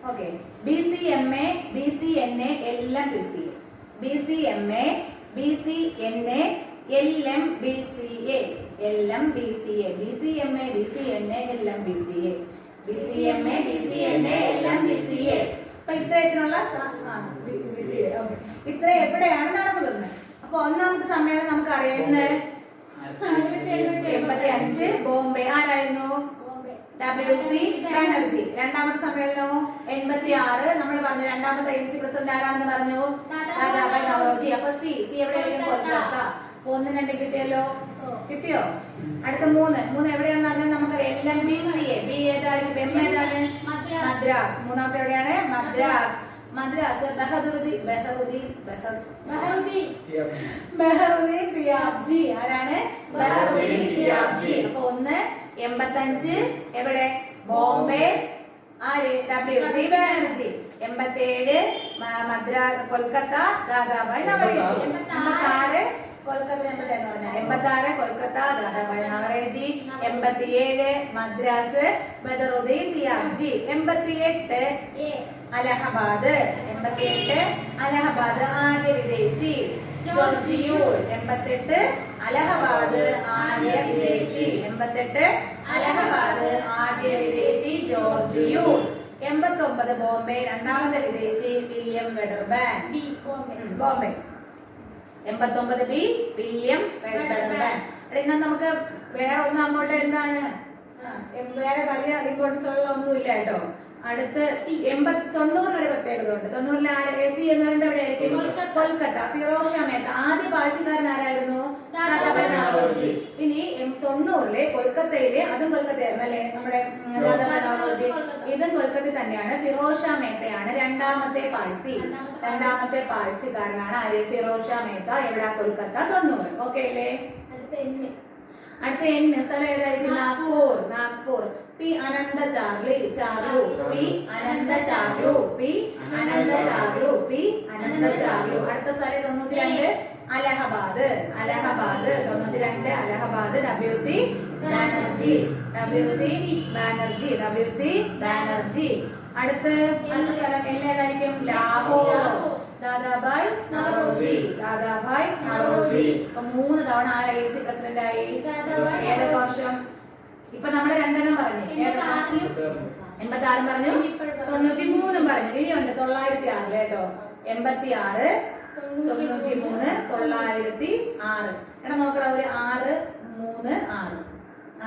S1: okay B C M A B C N A എല്ലാം B C A B C M A B C N A L M B C A L M B C A B C M A B C N A എല്ലാം B C A B C M A B C N A എല്ലാം ബി സി എ അപ്പൊ ഇത്രയത്തിനുള്ള. ഇത്ര എവിടെയാണ് നടന്നു നടന്നത് അപ്പൊ ഒന്നാമത്തെ സമ്മേളനം നമുക്ക് അറിയുന്നത് എൺപത്തി അഞ്ച് ബോംബെ. ആരായിരുന്നു? ഡബ്ല്യു സി ബാനർജി രണ്ടാമത്തെ സമ്മേളനം എൺപത്തി ആറ് നമ്മൾ പറഞ്ഞു രണ്ടാമത്തെ എൻ സി പ്രസിഡന്റ് ആരാണെന്ന് പറഞ്ഞു? നവറോജി അപ്പൊ സി സി എവിടെയായിരുന്നു? കൊൽക്കത്ത. ഒന്ന് രണ്ട് കിട്ടിയല്ലോ? കിട്ടിയോ? അടുത്ത മൂന്ന്. മൂന്ന് എവിടെയാണെന്ന് പറഞ്ഞാൽ നമുക്ക് L M B C A. B ഏതായിരിക്കും എം ഏതാണ്.
S2: മദ്രാസ്.
S1: മൂന്നാമത്തെ എവിടെയാണ്? മദ്രാസ്. മദ്രാസ് ബഹദുറുദ്ദീൻ ബഹറുദ്ദീൻ ബഹ-
S2: ബഹറുദ്ദീൻ
S1: ബഹറുദ്ദീൻ തിയാബ്ജി ആരാണ്? ബഹറുദ്ദീൻ തിയാബ്ജി അപ്പൊ ഒന്ന് എൺപത്തഞ്ച് എവിടെ? ബോംബെ. ആര്? W C. ബാനർജി. എൺപത്തി ഏഴ് മദ്രാസ് കൊൽക്കത്ത ദാദാബായ് നവറേജി എൺപത്തി കൊൽക്കത്ത എൺപത്തി എന്ന് പറഞ്ഞാൽ എൺപത്തി ആറ് കൊൽക്കത്ത നവറേജി എൺപത്തിയേഴ് മദ്രാസ് ബദറുദ്ദീൻ തിയാബ്ജി എൺപത്തിയെട്ട്
S2: എ
S1: അലഹബാദ്. എൺപത്തിയെട്ട് അലഹബാദ് ആദ്യ വിദേശി. ജോർജിയൂൾ എൺപത്തെട്ട് അലഹബാദ് ആദ്യ വിദേശി. എൺപത്തെട്ട് അലഹബാദ് ആദ്യ വിദേശി ജോർജിയൂൾ എൺപത്തൊമ്പത് ബോംബെ. രണ്ടാമത്തെ വിദേശി വില്യം വെഡർബാൻ.
S2: ബോംബെ.
S1: ബോംബെ. എൺപത്തൊമ്പത് ബി വില്യം ഇന്ന് നമുക്ക് വേറെ ഒന്നും അങ്ങോട്ട് എന്താണ്? വേറെ വലിയ ഇമ്പോർട്ടൻസ് ഉള്ള ഒന്നും ഇല്ല കേട്ടോ. അടുത്ത് സി എൺപത്തി തൊണ്ണൂറിൽ ഒരു പ്രത്യേകത ഉണ്ട് തൊണ്ണൂറിലെ ആര്? എ സി എന്ന് പറയുമ്പോൾ എവിടെയായിരിക്കും?
S2: കൊൽക്കത്ത.
S1: കൊൽക്കത്ത. ഫിറോസ് മേത്ത. ആദ്യ പാഴ്സിക്കാരൻ ആരായിരുന്നു? ഇനി തൊണ്ണൂറിലെ കൊൽക്കത്തയിലെ അതും കൊൽക്കത്തയായിരുന്നു അല്ലെ? നമ്മുടെ ഇതും കൊൽക്കത്ത തന്നെയാണ്. ഫിറോസ് ഷാ മേത്തയാണ് രണ്ടാമത്തെ പാഴ്സി. രണ്ടാമത്തെ പാഴ്സിക്കാരനാണ് ആര്? ഫിറോസ് ഷാ മേത്ത. എവിടെ? കൊൽക്കത്ത തൊണ്ണൂറ്. ഓക്കെ അല്ലേ?
S2: അടുത്ത എന്നെ
S1: അടുത്ത എൻ. സ്ഥലം ഏതായിരിക്കും? Nagpur. Nagpur. P Ananda Charli Charlu P Ananda Charlu P Ananda Charlu P Ananda Charlu അടുത്ത സ്ഥലം തൊണ്ണൂറ്റി രണ്ട് അലഹബാദ് അലഹബാദ് തൊണ്ണൂറ്റി രണ്ട് Allahabad W C Banerjee W C Banerjee W C Banerjee. അടുത്ത് അടുത്ത സ്ഥലം എല്ലാവരായിരിക്കും ലാഹോർ ദാദാഭായ് നവറോജി. ദാദാഭായ് നവറോജി. അപ്പൊ മൂന്ന് തവണ ആരാ പ്രസിഡന്റ് ആയി? ഏതൊക്കെ വർഷം? ഇപ്പൊ നമ്മൾ രണ്ടെണ്ണം പറഞ്ഞു. എൺപത്തി ആറും പറഞ്ഞു. തൊണ്ണൂറ്റി മൂന്നും പറഞ്ഞു. ഇനിയുണ്ട് തൊള്ളായിരത്തി ആറിൽ കേട്ടോ എൺപത്തി ആറ് തൊണ്ണൂറ്റി മൂന്ന് തൊള്ളായിരത്തി ആറ് എടാ നോക്കടാ ഒരു ആറ് മൂന്ന് ആറ്.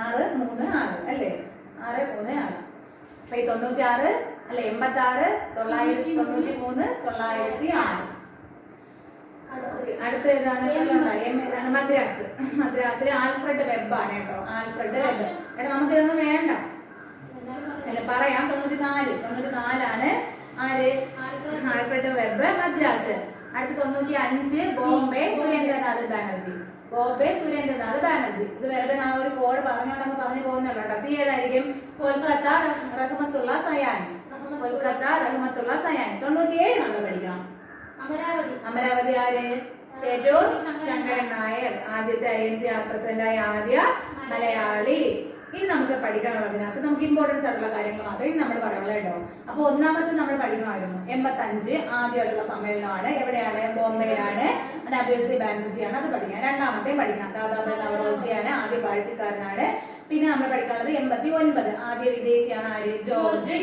S1: ആറ് മൂന്ന് ആറ് അല്ലേ? ആറ് മൂന്ന് ആറ്. അപ്പൊ ഈ തൊണ്ണൂറ്റി ആറ് അല്ല എൺപത്തി ആറ് തൊള്ളായിരത്തി തൊണ്ണൂറ്റി മൂന്ന് തൊള്ളായിരത്തി ആറ് അടുത്ത ഏതാണ് സ്ഥലമുണ്ടോ? എം ഏതാണ്? മദ്രാസ്. മദ്രാസിലെ ആൽഫ്രഡ് വെബ് ആണ് കേട്ടോ. Alfred Webb. എടാ നമുക്ക് ഇതൊന്നും വേണ്ട. അല്ല പറയാം. തൊണ്ണൂറ്റി നാല് തൊണ്ണൂറ്റി നാലാണ് ആര്? ആൽഫ്രഡ്. വെബ് മദ്രാസ്. അടുത്ത തൊണ്ണൂറ്റി അഞ്ച് ബോംബെ സുരേന്ദ്രനാഥ് ബാനർജി. ബോംബെ സുരേന്ദ്രനാഥ് ബാനർജി. ഇത് വെറുതെ ഞാൻ ഒരു കോഡ് പറഞ്ഞോണ്ടൊക്കെ പറഞ്ഞു പോകുന്നുള്ളൂ കേട്ടോ. സി ഏതായിരിക്കും? കൊൽക്കത്ത റഹ്- റഹ്മത്തുള്ള സയാൻ കൊൽക്കത്ത റഹ്മത്തുള്ള സയാനി. തൊണ്ണൂറ്റിയേഴ് നമ്മൾ പഠിക്കണം.
S2: അമരാവതി.
S1: അമരാവതി ആര്? ചേറ്റൂർ ശങ്കരൻ നായർ. ആദ്യത്തെ ഐ എൻ സി ആർ പ്രസിഡന്റായ ആദ്യ മലയാളി. ഇനി നമുക്ക് പഠിക്കാനുള്ള അതിനകത്ത് നമുക്ക് ഇമ്പോർട്ടൻസ് ആയിട്ടുള്ള കാര്യങ്ങൾ മാത്രമേ നമ്മൾ പറയുള്ളൂ കേട്ടോ. അപ്പൊ ഒന്നാമത്തെ നമ്മൾ പഠിക്കണമായിരുന്നു. എൺപത്തി അഞ്ച് ആദ്യമായിട്ടുള്ള സമ്മേളനമാണ്. എവിടെയാണ്? ബോംബെയിലാണ്. ഡബ്ല്യു സി ബാനർജിയാണ് അത് പഠിക്കാം രണ്ടാമത്തെ പഠിക്കണം. ദാദാബായ് നവറോജിയാണ് ആദ്യ പാഴ്സിക്കാരനാണ്. പിന്നെ നമ്മൾ പഠിക്കാനുള്ളത് എൺപത്തി ഒൻപത് ആദ്യ വിദേശിയാണ് ആര്? George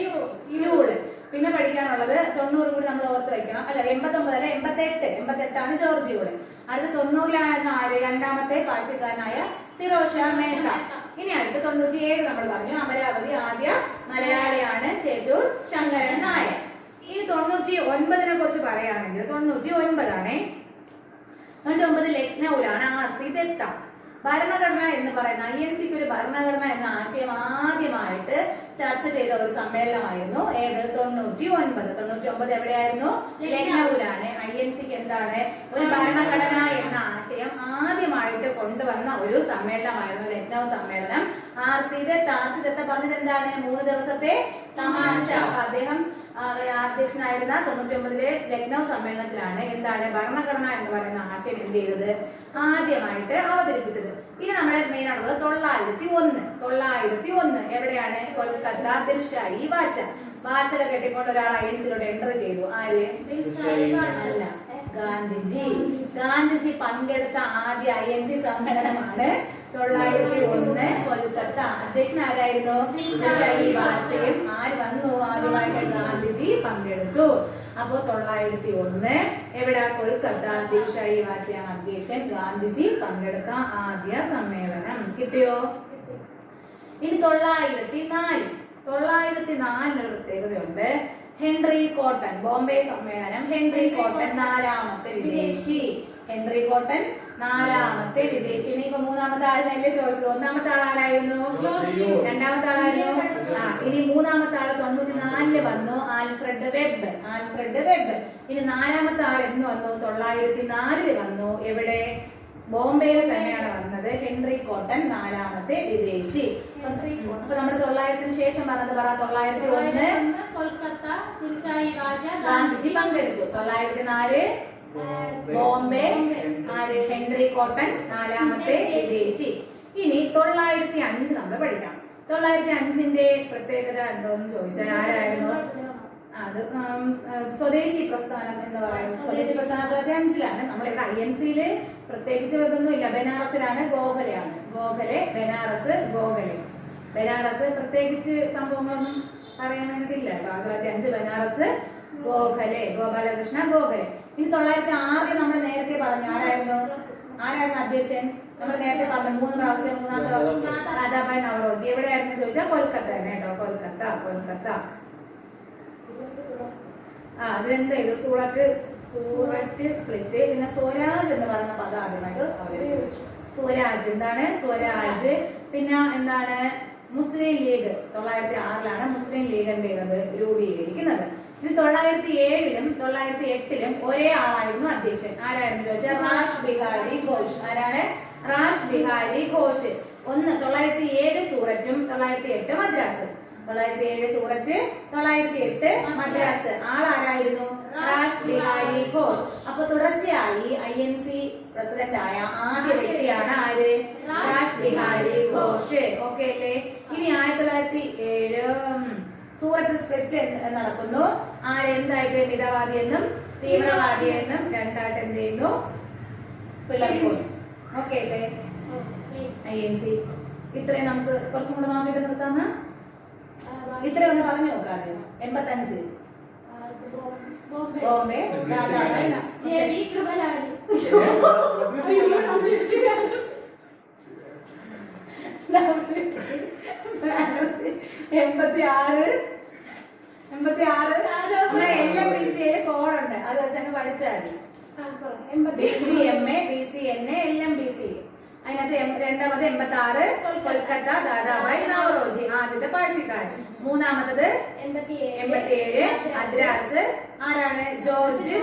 S1: Yule. പിന്നെ പഠിക്കാനുള്ളത് തൊണ്ണൂറ് കൂടി നമ്മൾ ഓർത്ത് വെക്കണം. അല്ല എൺപത്തി ഒമ്പത് അല്ല എൺപത്തി എട്ട് എൺപത്തി എട്ടാണ് ജോർജ് യൂൾ. അടുത്ത തൊണ്ണൂറിലാണ് ആര്? രണ്ടാമത്തെ പാഴ്സിക്കാരനായ ഫിറോഷ മേത്ത. ഇനി അടുത്ത തൊണ്ണൂറ്റിയേഴ് നമ്മൾ പറഞ്ഞു. അമരാവതി ആദ്യ മലയാളിയാണ് ചേറ്റൂർ ശങ്കരൻ നായർ. ഇനി തൊണ്ണൂറ്റി ഒൻപതിനെ കുറിച്ച് പറയുകയാണെങ്കിൽ തൊണ്ണൂറ്റി ഒൻപതാണേ തൊണ്ണൂറ്റി ഒമ്പത് ലക്നൌലാണ് ആർ സി ദത്ത ഭരണഘടന എന്ന് പറയുന്ന ഐ എൻ സിക്ക് ഒരു ഭരണഘടന എന്ന ആശയം ആദ്യമായിട്ട് ചർച്ച ചെയ്ത ഒരു സമ്മേളനമായിരുന്നു. ഏത്? തൊണ്ണൂറ്റി ഒൻപത് തൊണ്ണൂറ്റി ഒമ്പത് എവിടെയായിരുന്നു? ലക്നൌവിലാണ്. ഐ എൻ സിക്ക് എന്താണ്? ഒരു ഭരണഘടന എന്ന ആശയം ആദ്യമായിട്ട് കൊണ്ടുവന്ന ഒരു സമ്മേളനമായിരുന്നു ലക്നൗ സമ്മേളനം. ആർ സി ആർ ദത്ത പറഞ്ഞത് എന്താണ്? മൂന്ന് ദിവസത്തെ തമാശ. അദ്ദേഹം ആ, അധ്യക്ഷനായിരുന്ന തൊണ്ണൂറ്റി ഒമ്പതിലെ ലക്നൗ സമ്മേളനത്തിലാണ് എന്താണ് ഭരണഘടന എന്ന് പറയുന്ന ആശയം എന്ത് ചെയ്തത്? ആദ്യമായിട്ട് അവതരിപ്പിച്ചത്. ഇനി നമ്മൾ മെയിൻ ആണുള്ളത് തൊള്ളായിരത്തി ഒന്ന് തൊള്ളായിരത്തി ഒന്ന് എവിടെയാണ്? കൊൽക്കത്ത. ദിൽഷായി വാച്ച. വാച്ചക കെട്ടിക്കൊണ്ട് ഒരാൾ ഐ എൻ സിയിലോട്ട് എന്റർ ചെയ്തു ആര് അല്ല ഗാന്ധിജി. ഗാന്ധിജി. പങ്കെടുത്ത ആദ്യ ഐ എൻ സി സമ്മേളനമാണ് തൊള്ളായിരത്തി ഒന്ന് കൊൽക്കത്ത. അധ്യക്ഷൻ ആരായിരുന്നു? ദിൽഷായി വാച്ചയും ആര് വന്നു? ആദ്യമായിട്ട് ഗാന്ധിജി പങ്കെടുത്തു. അപ്പോ തൊള്ളായിരത്തി ഒന്ന് എവിടെ? കൊൽക്കത്ത. ദിൽഷായി വാച്ചയാണ് അധ്യക്ഷൻ ഗാന്ധിജി പങ്കെടുത്ത ആദ്യ സമ്മേളനം. കിട്ടിയോ? ഇനി തൊള്ളായിരത്തി നാല് തൊള്ളായിരത്തി നാലിനൊരു പ്രത്യേകതയുണ്ട്. Henry cotton. ബോംബെ സമ്മേളനം. ഹെൻറി കോട്ടൺ നാലാമത്തെ വിദേശി. ഹെൻറി കോട്ടൺ നാലാമത്തെ വിദേശി ഇനി ഇപ്പൊ മൂന്നാമത്തെ ആളിനല്ലേ ചോദിച്ചത് ഒന്നാമത്തെ ആൾ ആരായിരുന്നു രണ്ടാമത്തെ ആളായിരുന്നു? ആ ഇനി മൂന്നാമത്തെ ആൾ തൊണ്ണൂറ്റി നാലിൽ വന്നു. ആൽഫ്രഡ് വെബ് ആൽഫ്രഡ് വെബ് ഇനി നാലാമത്തെ ആൾ എന്ന് വന്നു. തൊള്ളായിരത്തി നാലിൽ വന്നു. എവിടെ? ബോംബെയിൽ തന്നെയാണ് വന്നത്. ഹെൻറി കോട്ടൺ നാലാമത്തെ വിദേശി. അപ്പൊ നമ്മൾ തൊള്ളായിരത്തിന് ശേഷം പറഞ്ഞത് പറ. തൊള്ളായിരത്തി ഒന്ന്
S2: കൊൽക്കത്ത
S1: ഗാന്ധിജി പങ്കെടുത്തു. തൊള്ളായിരത്തി നാല് ബോംബെ ആര്? ഹെൻറി കോട്ടൺ നാലാമത്തെ വിദേശി. ഇനി തൊള്ളായിരത്തി അഞ്ച് നമ്മൾ പഠിക്കാം. തൊള്ളായിരത്തി അഞ്ചിന്റെ പ്രത്യേകത എന്തോന്ന് ചോദിച്ചാൽ ആരായിരുന്നു? അത് സ്വദേശി പ്രസ്ഥാനം എന്ന് പറയുന്നത് സ്വദേശി പ്രസ്ഥാനം തൊള്ളായിരത്തി അഞ്ചിലാണ് നമ്മളിവിടെ ഐ എൻ സിയിൽ പ്രത്യേകിച്ച് ഇതൊന്നും ഇല്ല. ബനാറസിലാണ് ഗോഖലെയാണ്. ഗോഖലെ ബനാറസ് ഗോഖലെ. ബനാറസ് പ്രത്യേകിച്ച് സംഭവങ്ങളൊന്നും പറയാൻ വേണ്ടിയില്ല തൊള്ളായിരത്തി അഞ്ച് ബനാറസ് ഗോഖലെ. ഗോപാലകൃഷ്ണ ഗോഖലെ. ഇനി തൊള്ളായിരത്തി ആറിൽ നമ്മൾ നേരത്തെ പറഞ്ഞു. ആരായിരുന്നു? ആരായിരുന്നു അധ്യക്ഷൻ? നമ്മൾ നേരത്തെ പറഞ്ഞു. മൂന്ന് പ്രാവശ്യം മൂന്നാമത്തെ ദാദാഭായ് നവറോജി. എവിടെയായിരുന്നു ചോദിച്ചാൽ കൊൽക്കത്ത തന്നെ കേട്ടോ. കൊൽക്കത്ത കൊൽക്കത്ത. ആ അതിലെന്ത് ചെയ്തു സൂറത്ത് സൂറത്ത് സ്പ്ലിറ്റ് പിന്നെ സ്വരാജ് എന്ന് പറയുന്ന പദം ആദ്യമായിട്ട് അവതരിപ്പിച്ചു. സ്വരാജ്. എന്താണ്? സ്വരാജ്. പിന്നെ എന്താണ്? മുസ്ലിം ലീഗ്. തൊള്ളായിരത്തി ആറിലാണ് മുസ്ലിം ലീഗ് എന്ത് ചെയ്യുന്നത്? രൂപീകരിക്കുന്നത്. ഇനി തൊള്ളായിരത്തി ഏഴിലും തൊള്ളായിരത്തി എട്ടിലും ഒരേ ആളായിരുന്നു അധ്യക്ഷൻ. ആരായിരുന്നു ചോദിച്ചാൽ റാഷ് ബിഹാരി ഘോഷ്. ആരാണ്? റാഷ് ബിഹാരി ഘോഷ്. ഒന്ന് തൊള്ളായിരത്തി ഏഴ് സൂററ്റും തൊള്ളായിരത്തി എട്ട് മദ്രാസ്. തൊള്ളായിരത്തി ഏഴ് സൂററ്റ് തൊള്ളായിരത്തി എട്ട് മദ്രാസ്. ആളാരായിരുന്നു റാഷ് ബിഹാരി ഘോഷ്. അപ്പൊ തുടർച്ചയായി ഐ എൻ സി പ്രസിഡന്റ് ആയ ആദ്യ വ്യക്തിയാണ് ആര്? റാഷ് ബിഹാരി ഘോഷ്. ഓക്കെ അല്ലേ? ഇനി ആയിരത്തി തൊള്ളായിരത്തി ഏഴ് സൂറത്ത് സ്പ്ലിറ്റ് എന്ന് നടക്കുന്നു. ആര് എന്തായിട്ട് മിതവാദി എന്നും തീവ്രവാദി എന്നും രണ്ടായിട്ട് എന്ത് ചെയ്യുന്നു? പിളർക്കുന്നു. ഓക്കെ അല്ലേ? ഐ എൻ സി ഇത്രയും നമുക്ക് കുറച്ചും കൂടെ നോക്കിയിട്ട് നിർത്താന്ന ഇത്രയും ഒന്ന് പറഞ്ഞു നോക്കാതെ. എൺപത്തഞ്ച്. ബോംബെ ദാദാഭായ് ന-
S2: ജെവി കൃപലാനി
S1: എൺപത്തി ആറ് എൺപത്തി ആറ് നമ്മുടെ എൽ എം ബി സി യിൽ കോഡുണ്ട് അത് വെച്ചങ്ങ് പഠിച്ചാൽ മതി. B C M A B C N A എല്ലാം ബി സി അതിനകത്ത് രണ്ടാമത് എൺപത്തി ആറ് കൊൽക്കത്ത ദാദാബായ് നവറോജി. ആദ്യത്തെ പാഴ്സിക്കാരൻ. മൂന്നാമത്തത് എൺപത്തിയേഴ് മദ്രാസ് ആരാണ്? ജോർജ്.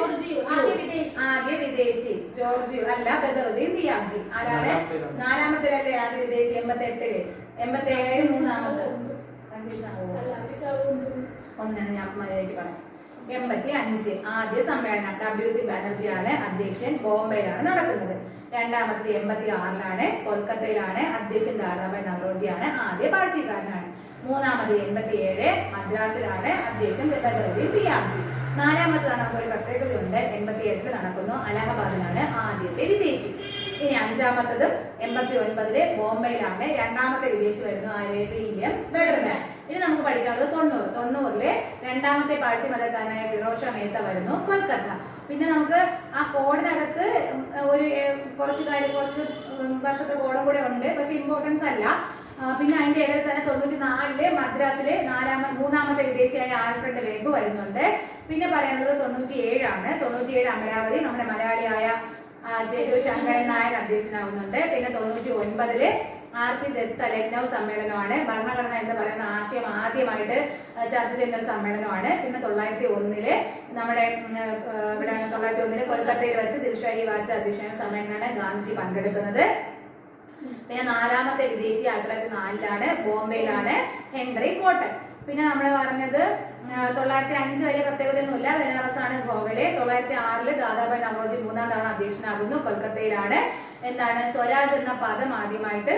S2: ആദ്യ വിദേശി.
S1: ജോർജ് അല്ല ബദറുദ്ദീൻ ദിയാജി ആരാണ്. നാലാമത്തിലല്ലേ ആദ്യ വിദേശി എൺപത്തി എട്ടിൽ എൺപത്തി ഏഴ് മൂന്നാമത് ഒന്നാണ് ഞാൻ മര്യാദയ്ക്ക് പറയാം. എൺപത്തി അഞ്ച് ആദ്യ സമ്മേളനം. ഡബ്ല്യു സി ബാനർജിയാണ് അധ്യക്ഷൻ. ബോംബെയിലാണ് നടക്കുന്നത്. രണ്ടാമത്തത് എൺപത്തി ആറിലാണ് കൊൽക്കത്തയിലാണ്. അധ്യക്ഷൻ ദാദാബായ് നവറോജിയാണ് ആദ്യ പാഴ്സിക്കാരനാണ് മൂന്നാമത് എൺപത്തി ഏഴ് മദ്രാസിലാണ് അധ്യക്ഷൻ ബദറുദ്ദീൻ ദിയാബ്ജി നാലാമത്തതാണ് നമുക്ക് ഒരു പ്രത്യേകതയുണ്ട്. എൺപത്തി എട്ടിൽ നടക്കുന്നു. അലഹബാദിലാണ് ആദ്യത്തെ വിദേശി. ഇനി അഞ്ചാമത്തത് എൺപത്തി ഒൻപതിൽ ബോംബെയിലാണ്. രണ്ടാമത്തെ വിദേശി വരുന്നു ആര്? വില്യം ഇനി നമുക്ക് പഠിക്കാനുള്ളത് തൊണ്ണൂറ്. തൊണ്ണൂറിലെ രണ്ടാമത്തെ പാഴ്സി മതക്കാരനായ ഫിറോഷ മേത്ത വരുന്നു കൊൽക്കത്ത. പിന്നെ നമുക്ക് ആ കോഡിനകത്ത് ഒരു കുറച്ച് കാര്യം കുറച്ച് വർഷത്തെ കോഡും കൂടെ ഉണ്ട്. പക്ഷെ ഇമ്പോർട്ടൻസ് അല്ല. പിന്നെ അതിന്റെ ഇടയിൽ തന്നെ തൊണ്ണൂറ്റി നാലിൽ മദ്രാസിലെ നാലാമ മൂന്നാമത്തെ വിദേശിയായ ആൽഫ്രഡ് വെബ് വരുന്നുണ്ട്. പിന്നെ പറയാനുള്ളത് തൊണ്ണൂറ്റി ഏഴാണ് തൊണ്ണൂറ്റി ഏഴ് അമരാവതി നമ്മുടെ മലയാളിയായ ജയദോ ജയു ശങ്കരൻ നായർ അധ്യക്ഷനാവുന്നുണ്ട്. പിന്നെ തൊണ്ണൂറ്റി ഒൻപതിൽ ആർ സി ദത്ത ലക്നൗ സമ്മേളനമാണ്. ഭരണഘടന എന്ന് പറയുന്ന ആശയം ആദ്യമായിട്ട് ചർച്ച ചെയ്യുന്ന ഒരു സമ്മേളനമാണ്. പിന്നെ തൊള്ളായിരത്തി ഒന്നിൽ നമ്മുടെ ഇവിടെയാണ് തൊള്ളായിരത്തി ഒന്നിൽ കൊൽക്കത്തയിൽ വെച്ച് ദിൽഷായി വാച്ച അധ്യക്ഷന സമ്മേളനമാണ് ഗാന്ധിജി പങ്കെടുക്കുന്നത്. പിന്നെ നാലാമത്തെ വിദേശ തൊള്ളായിരത്തി നാലിലാണ് ബോംബെയിലാണ് ഹെൻറി കോട്ടൺ. പിന്നെ നമ്മൾ പറഞ്ഞത് തൊള്ളായിരത്തി അഞ്ച് വരെ പ്രത്യേകതയൊന്നുമില്ല. ബനാറസ് ആണ് ഗോകലെ തൊള്ളായിരത്തി ആറിൽ ദാദാബായ് നവറോജി മൂന്നാം തവണ അധ്യക്ഷനാകുന്നു കൊൽക്കത്തയിലാണ് എന്താണ് സ്വരാജ് എന്ന പദം ആദ്യമായിട്ട്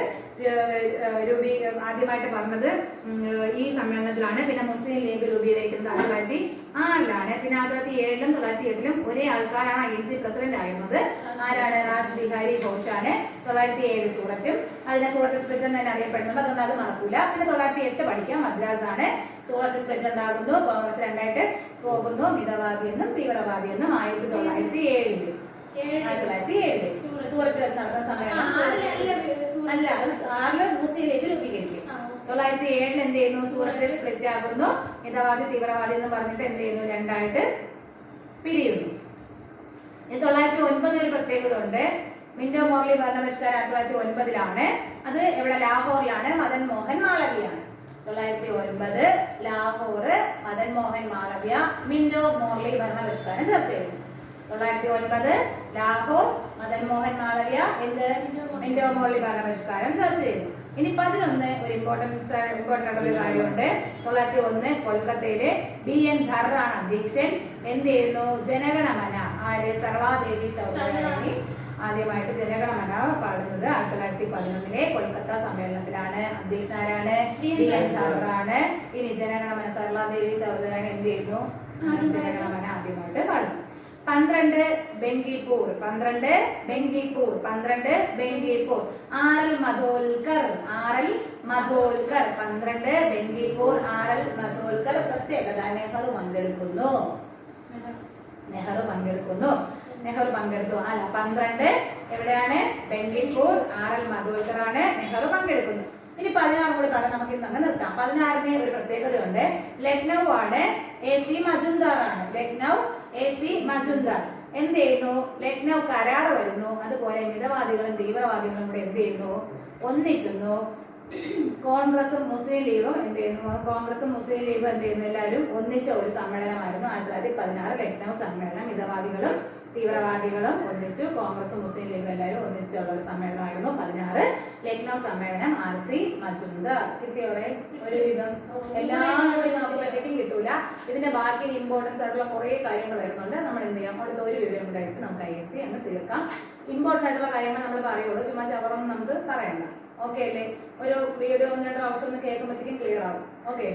S1: രൂപീ ആദ്യമായിട്ട് പറഞ്ഞത്. ഈ സമ്മേളനത്തിലാണ്. പിന്നെ മുസ്ലിം ലീഗ് രൂപീകരിക്കുന്നത് ആയിരത്തി തൊള്ളായിരത്തി ആറിലാണ്. പിന്നെ ആയിരത്തി തൊള്ളായിരത്തി ഏഴിലും തൊള്ളായിരത്തി എട്ടിലും ഒരേ ആൾക്കാരാണ് ഐ എൻ സി പ്രസിഡന്റ് ആയിരുന്നത്. ആരാണ് രാജ് ബിഹാരി ഘോഷാണ്? തൊള്ളായിരത്തി ഏഴ് സൂറത്തും അതിനെ സൂറത്ത് സ്പ്ലിറ്റ് എന്ന് തന്നെ അറിയപ്പെടുന്നുണ്ട്. അതുകൊണ്ട് അത് മറക്കൂല. പിന്നെ തൊള്ളായിരത്തി എട്ട് പഠിക്കാം. മദ്രാസ് ആണ് സൂറത്ത് സ്പ്ലിറ്റ് ഉണ്ടാകുന്നു. കോൺഗ്രസ് രണ്ടായിട്ട് പോകുന്നു. മിതവാദി എന്നും തീവ്രവാദി എന്നും ആയിരത്തി തൊള്ളായിരത്തി ഏഴിൽ ആയിരത്തി തൊള്ളായിരത്തി ഏഴിൽ സൂറത്തിൽ വെച്ച് നടക്കുന്ന സമ്മേളനം അല്ല അത് ആറിൽ മുസ്ലിം ലീഗ് രൂപീകരിക്കും തൊള്ളായിരത്തി ഏഴിൽ എന്ത് ചെയ്യുന്നു? സൂറത്തിൽ സ്പ്ലിറ്റ് ആകുന്നു. മിതവാദി തീവ്രവാദി എന്ന് പറഞ്ഞിട്ട് എന്ത് ചെയ്യുന്നു? രണ്ടായിട്ട് പിരിയുന്നു. തൊള്ളായിരത്തി ഒൻപതിൽ ഒരു പ്രത്യേകത ഉണ്ട് മിന്റോ മോർലി ഭരണപരിഷ്കാരം ആയിരത്തി തൊള്ളായിരത്തി ഒൻപതിലാണ് അത് എവിടെ? ലാഹോറിലാണ്. മദൻ മോഹൻ മാളവിയാണ് തൊള്ളായിരത്തി ഒൻപത് ലാഹോർ മദൻ മോഹൻ മാളവ്യ മിന്റോ മോർലി ഭരണപരിഷ്കാരം ചർച്ച ചെയ്യുന്നു തൊള്ളായിരത്തി ഒൻപത് ലാഹോർ മദൻ മോഹൻ മാളവ്യ എന്ത്? മിന്റോ മോർലി ഭരണപരിഷ്കാരം ചർച്ച ചെയ്യുന്നു. ഇനി പതിനൊന്ന് ഒരു ഇമ്പോർട്ടൻസ് ഇമ്പോർട്ടന്റ് ആയിട്ടുള്ള ഒരു കാര്യമുണ്ട്. തൊള്ളായിരത്തി ഒന്ന് കൊൽക്കത്തയിലെ ബി എൻ ധറാണ് അധ്യക്ഷൻ. എന്ത് ചെയ്യുന്നു? ജനഗണമന. ആര് സർവാദേവി ചൗധരി ആദ്യമായിട്ട് ജനഗണമന പാടുന്നത് ആയിരത്തി തൊള്ളായിരത്തി പതിനൊന്നിലെ കൊൽക്കത്ത സമ്മേളനത്തിലാണ്. അധ്യക്ഷനാരാണ് ബി എൻ ധറാണ് ഇനി ജനഗണമന സർവാദേവി ചൗധരാണ്. എന്ത് ചെയ്യുന്നു? ജനഗണമന ആദ്യമായിട്ട് പാടുന്നു. പന്ത്രണ്ട് ബെങ്കിപ്പൂർ പന്ത്രണ്ട് ബെങ്കിപ്പൂർ പന്ത്രണ്ട് ബെങ്കിപ്പൂർ. Aral Mudholkar Aral Mudholkar. പന്ത്രണ്ട് ബെങ്കിപ്പൂർ ആറൽ മധോൽക്കർ. പ്രത്യേക നെഹ്റു പങ്കെടുക്കുന്നു. നെഹ്റു പങ്കെടുക്കുന്നു. നെഹ്റു പങ്കെടുത്തു. അല്ല പന്ത്രണ്ട്. എവിടെയാണ്? ബെങ്കിപ്പൂർ ആർ എൽ ആണ് നെഹ്റു പങ്കെടുക്കുന്നു. ഇനി പതിനാറും കൂടി പറഞ്ഞ് നമുക്ക് ഇന്ന് അങ്ങ് നിർത്താം. പതിനാറിന് ഒരു പ്രത്യേകതയുണ്ട്. ലക്നൗ ആണ് എ സി മജുംദാർ ആണ്. Lucknow A C Majumdar. എന്ത് ചെയ്യുന്നു? ലക്നൗ കരാർ വരുന്നു. അതുപോലെ മിതവാദികളും തീവ്രവാദികളും കൂടെ എന്ത് ചെയ്യുന്നു? ഒന്നിക്കുന്നു. കോൺഗ്രസും മുസ്ലിം ലീഗും എന്ത് ചെയ്യുന്നു? കോൺഗ്രസും മുസ്ലിം ലീഗും എന്ത് ചെയ്യുന്നു? എല്ലാവരും ഒന്നിച്ച ഒരു സമ്മേളനമായിരുന്നു. ആയിരത്തി തൊള്ളായിരത്തി പതിനാറ് ലക്നൗ സമ്മേളനം. മിതവാദികളും തീവ്രവാദികളും ഒന്നിച്ചു കോൺഗ്രസും മുസ്ലിം ലീഗും എല്ലാവരും ഒന്നിച്ചുള്ള ഒരു സമ്മേളനമായിരുന്നു. പതിനാറ് ലക്നൗ സമ്മേളനം. R C Majumdar. കിട്ടിയോടെ? ഒരുവിധം. എല്ലാം കിട്ടൂല. ഇതിന്റെ ബാക്കി ഇമ്പോർട്ടൻസ് ആയിട്ടുള്ള കുറെ കാര്യങ്ങൾ വരുന്നുണ്ട്. നമ്മൾ എന്ത് ചെയ്യാം? അടുത്ത ഒരു വിവരം കൂടെ നമുക്ക് ഐ എൻ സി അങ്ങ് തീർക്കാം. ഇമ്പോർട്ടന്റ് ആയിട്ടുള്ള കാര്യങ്ങൾ നമ്മൾ പറയുള്ളൂ. ചുമ്മാ ചവറൊന്നും നമുക്ക് പറയണ്ട. ഓക്കെ അല്ലേ ഒരു വീഡിയോ ഒന്ന് രണ്ട് പ്രാവശ്യം ഒന്ന് കേൾക്കുമ്പോഴത്തേക്കും ക്ലിയർ ആവും. ഓക്കെ